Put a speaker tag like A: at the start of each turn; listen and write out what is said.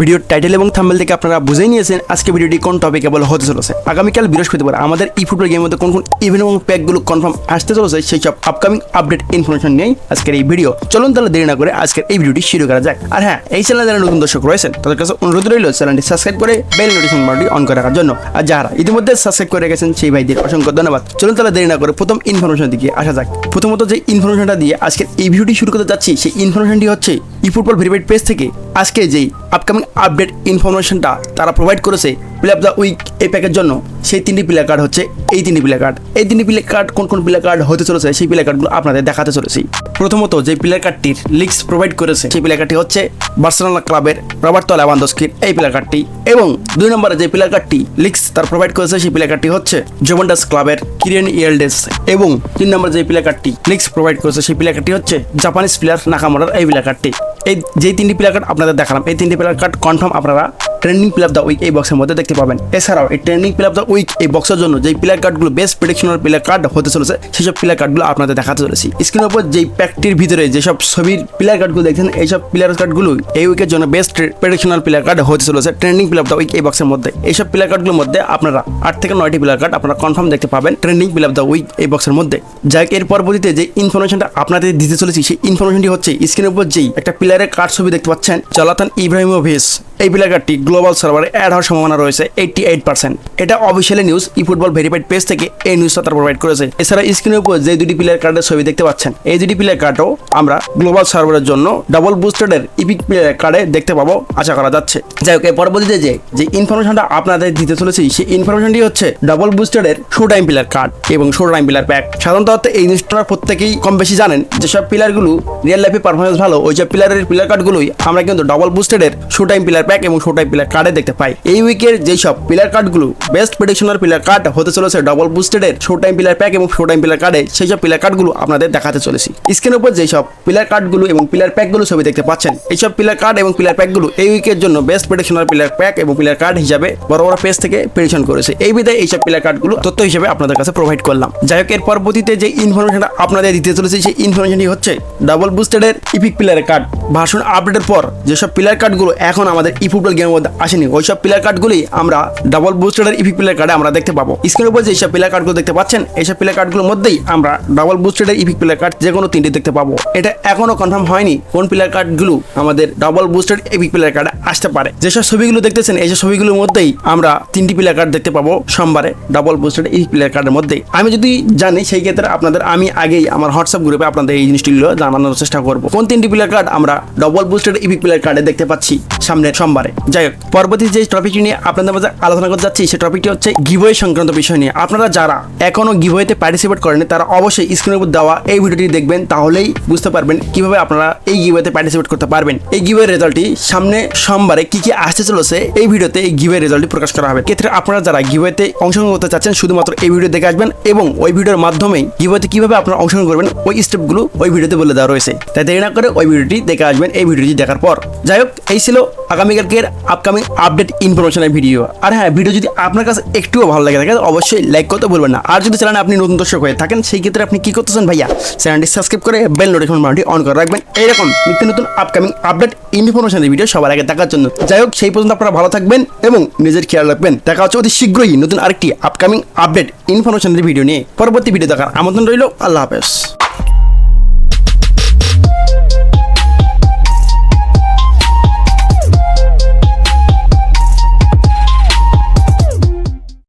A: ভিডিওর টাইটেল এবং থাম্বেল থেকে আপনারা বুঝেই নিয়েছেন আজকে ভিডিওটি কোন টপিকে বলে হতে চলেছে। আগামীকাল বৃহস্পতিবার আমাদের ই ফুটবল গেমের মধ্যে কোন কোন ইভেন্ট এবং প্যাকগুলো কনফার্ম আসতে চলেছে সেই সব আপকামিং আপডেট ইনফরমেশন নিয়েই আজকের এই ভিডিও চলুন তাহলে দেরি না করে আজকের এই ভিডিওটি শুরু করা যাক। আর হ্যাঁ এই চ্যানেলে যারা নতুন দর্শক রয়েছেন, তাদের কাছে অনুরোধ রইল চ্যানেলটি সাবস্ক্রাইব করে বেল নোটিফিকেশন বাটনটি অন করে রাখার জন্য। আর যারা ইতিমধ্যে সাবস্ক্রাইব করে গেছেন সেই ভাইদের অসংখ্য ধন্যবাদ। চলুন তাহলে দেরি না করে প্রথম ইনফরমেশন দিকে আসা যাক। প্রথমত যে ইনফরমেশনটা দিয়ে আজকের এই ভিডিওটি শুরু করতে যাচ্ছি, সেই ইনফরমেশনটি হচ্ছে ই ফুটবল ভেরিফাইড পেজ থেকে আজকে যেই আপকামিং আপডেট ইনফরমেশনটা তারা প্রোভাইড করেছে প্লে অফ দ্য উইক এই প্যাকের জন্য সেই তিনটি প্লে কার্ড হচ্ছে এই তিনটি প্লে কার্ড এই তিনটি প্লে কার্ড কোন কোন প্লে কার্ড হতে চলেছে সেই প্লে কার্ডগুলো আপনাদের দেখাতে চলেছি প্রথমত যে প্লে কার্ডটির লিক্স প্রোভাইড করেছে সেই প্লে কার্ডটি হচ্ছে বার্সেলোনা ক্লাবের রবার্তো লেভানদস্কির এই প্লে কার্ডটি এবং দুই নম্বরে যে প্লে কার্ডটি লিক্স তার প্রোভাইড করেছে সেই প্লে কার্ডটি হচ্ছে জোভেন্টাস ক্লাবের কিরিয়ান ইয়েলডেস এবং তিন নম্বর যে প্লে কার্ডটি লিক্স প্রোভাইড করেছে সেই প্লে কার্ডটি হচ্ছে জাপানিজ প্লেয়ার নাকামোরার এই প্লে কার্ডটি এই যেই তিনটি প্লে কার্ড আপনাদের দেখালাম এই তিনটি প্লে কার্ড কনফার্ম আপনারা trending play of the week এই বক্সের মধ্যে দেখতে পাবেন। এছাড়াও এই trending play of the week এই বক্সের জন্য যেই প্লেয়ার কার্ডগুলো বেস্ট প্রেডিকশনাল প্লেয়ার কার্ড হতে চলেছে, সেসব প্লেয়ার কার্ডগুলো আপনাদের দেখাতে চলেছি। স্ক্রিনের উপর যেই প্যাকটির ভিতরে যেসব ছবির প্লেয়ার কার্ডগুলো দেখছেন, এইসব প্লেয়ার কার্ডগুলো এই উইকের জন্য বেস্ট প্রেডিকশনাল প্লেয়ার কার্ড হতে চলেছে trending play of the week এই বক্সের মধ্যে। এইসব প্লেয়ার কার্ডগুলোর মধ্যে আপনারা আট থেকে নয়টি প্লেয়ার কার্ড আপনারা কনফার্ম দেখতে পাবেন trending play of the week এই বক্সের মধ্যে। যাই এর পরবর্তীতে যে ইনফরমেশনটা আপনাদের দিতে চলেছি, সেই ইনফরমেশনটি হচ্ছে স্ক্রিনের উপর যেই একটা প্লেয়ারের কার্ড ছবি দেখতে পাচ্ছেন জলাতান ইব্রাহিমোভিচ এই কার্ডটি গ্লোবাল সার্ভারে অ্যাড হওয়ার সম্ভাবনা রয়েছে এইটটি এইট পার্সেন্ট এটা officially news eFootball verified page থেকে এই নিউজটা তারা প্রোভাইড করেছে। এছাড়া স্ক্রিনের উপর যে দুটি প্লেয়ার কার্ডের ছবি দেখতে পাচ্ছেন, এই দুটি প্লেয়ার কার্ডও আমরা গ্লোবাল সার্ভারের জন্য ডাবল বুস্টেডের ইপিক প্লেয়ার কার্ডে দেখতে পাবো, আশা করা যাচ্ছে। যাই হোক পরবর্তীতে যে যে ইনফরমেশনটা আপনাদের দিতে চলেছি, সেই ইনফরমেশনটি হচ্ছে ডাবল বুস্টেডের শো টাইম প্লেয়ার কার্ড এবং শো টাইম প্লেয়ার প্যাক সাধারণত এই জিনিসটা প্রত্যেকেই কম বেশি জানেন, যেসব প্লেয়ারগুলো রিয়েল লাইফে পারফরমেন্স ভালো ওই সব প্লেয়ারের প্লেয়ার কার্ডগুলোই আমরা কিন্তু ডাবল বুস্টেডের শো টাইম প্লেয়ার প্যাক এবং টাইম প্লেয়ার কার্ডে দেখতে পাই। এই উইকের যেই সব প্লেয়ার কার্ডগুলো বেস্ট প্রেডিকশনাল প্লেয়ার কার্ড হতে চলেছে ডাবল বুস্টেডের শো টাইম প্লেয়ার প্যাক এবং শো টাইম প্লেয়ার কার্ডে সেই সব প্লেয়ার কার্ডগুলো আপনাদের দেখাতে চলেছি। স্ক্রিনের উপর যেই সব প্লেয়ার কার্ডগুলো এবং প্লেয়ার প্যাকগুলো ছবি দেখতে পাচ্ছেন, এইসব প্লেয়ার কার্ড এবং প্লেয়ার প্যাকগুলো এই উইকের জন্য বেস্ট প্রেডিকশনাল প্লেয়ার প্যাক এবং প্লেয়ার কার্ড হিসাবে বড় বড় পেজ থেকে প্রেডিকশন করেছে। এই বিধায় এইসব প্লেয়ার কার্ডগুলো তথ্য হিসেবে আপনাদের কাছে প্রোভাইড করলাম। যাই হোক, এর পরবর্তীতে যে ইনফরমেশনটা আপনাদের দিতে চলেছে, সেই ইনফরমেশনটি হচ্ছে ডাবল বুস্টেডের ইপিক প্লেয়ার কার্ড ভার্সন আপডেটের পর যেসব প্লেয়ার কার্ডগুলো এখন আমাদের ই ফুটবল গেমের মধ্যে আসেনি। ওইসব প্লেয়ার কার্ডগুলি আমরা ডাবল বুস্টেডের ইপিক প্লেয়ার কার্ডে আমরা দেখতে পাবো। স্ক্রিনের উপর যেসব প্লেয়ার কার্ডগুলো দেখতে পাচ্ছেন, এইসব প্লেয়ার কার্ডগুলোর মধ্যেই আমরা ডাবল বুস্টেডের ইপিক প্লেয়ার কার্ড যে কোনো তিনটি দেখতে পাবো। এটা এখনও কনফার্ম হয়নি কোন প্লেয়ার কার্ডগুলো আমাদের ডাবল বুস্টেড ইপিক প্লেয়ার কার্ডে আসতে পারে। যেসব ছবিগুলো দেখতেছেন, এইসব ছবিগুলোর মধ্যেই আমরা তিনটি প্লেয়ার কার্ড দেখতে পাবো সোমবারে ডাবল বুস্টেড ইপিক প্লেয়ার কার্ডের মধ্যেই। আমি যদি জানি, সেই ক্ষেত্রে আপনাদের আমি আগেই আমার হোয়াটসঅ্যাপ গ্রুপে আপনাদের এই জিনিসটিগুলো জানানোর চেষ্টা করব। কোন তিনটি প্লেয়ার কার্ড আমরা ডবল বুস্টেড ইপিক প্লেয়ার কার্ডে দেখতে পাচ্ছি সামনের সোমবারে যাই হোক, পরবর্তী যে টপিকটি নিয়ে আপনাদের মাঝে আলোচনা করতে যাচ্ছি সেই টপিকটি হচ্ছে গিভওয়ে সংক্রান্ত বিষয় নিয়ে। আপনারা যারা এখনও গিভওয়েতে পার্টিসিপেট করেন তারা অবশ্যই স্ক্রিনের উপর দেওয়া এই ভিডিওটি দেখবেন, তাহলেই বুঝতে পারবেন কীভাবে আপনারা এই গিভওয়েতে পার্টিসিপেট করতে পারবেন। এই গিভওয়ের রেজাল্টটি সামনে সোমবারে কি কি আসতে চলেছে, এই ভিডিওতে এই গিভওয়ের রেজাল্টটি প্রকাশ করা হবে। ক্ষেত্রে আপনারা যারা গিভওয়েতে অংশগ্রহণ করতে চাচ্ছেন, শুধুমাত্র এই ভিডিও দেখে আসবেন এবং ওই ভিডিওর মাধ্যমেই গিভওয়েতে কীভাবে আপনারা অংশগ্রহণ করবেন, ওই স্টেপগুলো ওই ভিডিওতে বলে দেওয়া রয়েছে। তাই দেরি না করে ওই ভিডিওটি দেখে আসবেন, এই ভিডিওটি দেখার পর। যাই হোক, এই ছিল আগামীকালকের আপকামিং আপডেট ইনফরমেশনের ভিডিও আর হ্যাঁ ভিডিও যদি আপনার কাছে একটুও ভালো লাগে থাকে, অবশ্যই লাইক করতে ভুলবেন না। আর যদি চ্যানেলে আপনি নতুন দর্শক হয়ে থাকেন, সেই ক্ষেত্রে আপনি কি করতেছেন ভাইয়া? চ্যানেলটি সাবস্ক্রাইব করে বেল নোটিফিকেশন বাটনটি অন করে রাখবেন। এইরকম নিত্য নতুন আপকামিং আপডেট ইনফরমেশনের ভিডিও সবার আগে দেখার জন্য। যাই হোক, সেই পর্যন্ত আপনারা ভালো থাকবেন এবং নিজের খেয়াল রাখবেন। দেখা হচ্ছে অতি শীঘ্রই নতুন আরেকটি আপকামিং আপডেট ইনফরমেশনের ভিডিও নিয়ে। পরবর্তী ভিডিও দেখার আমন্ত্রণ রইল। আল্লাহ হাফেজ।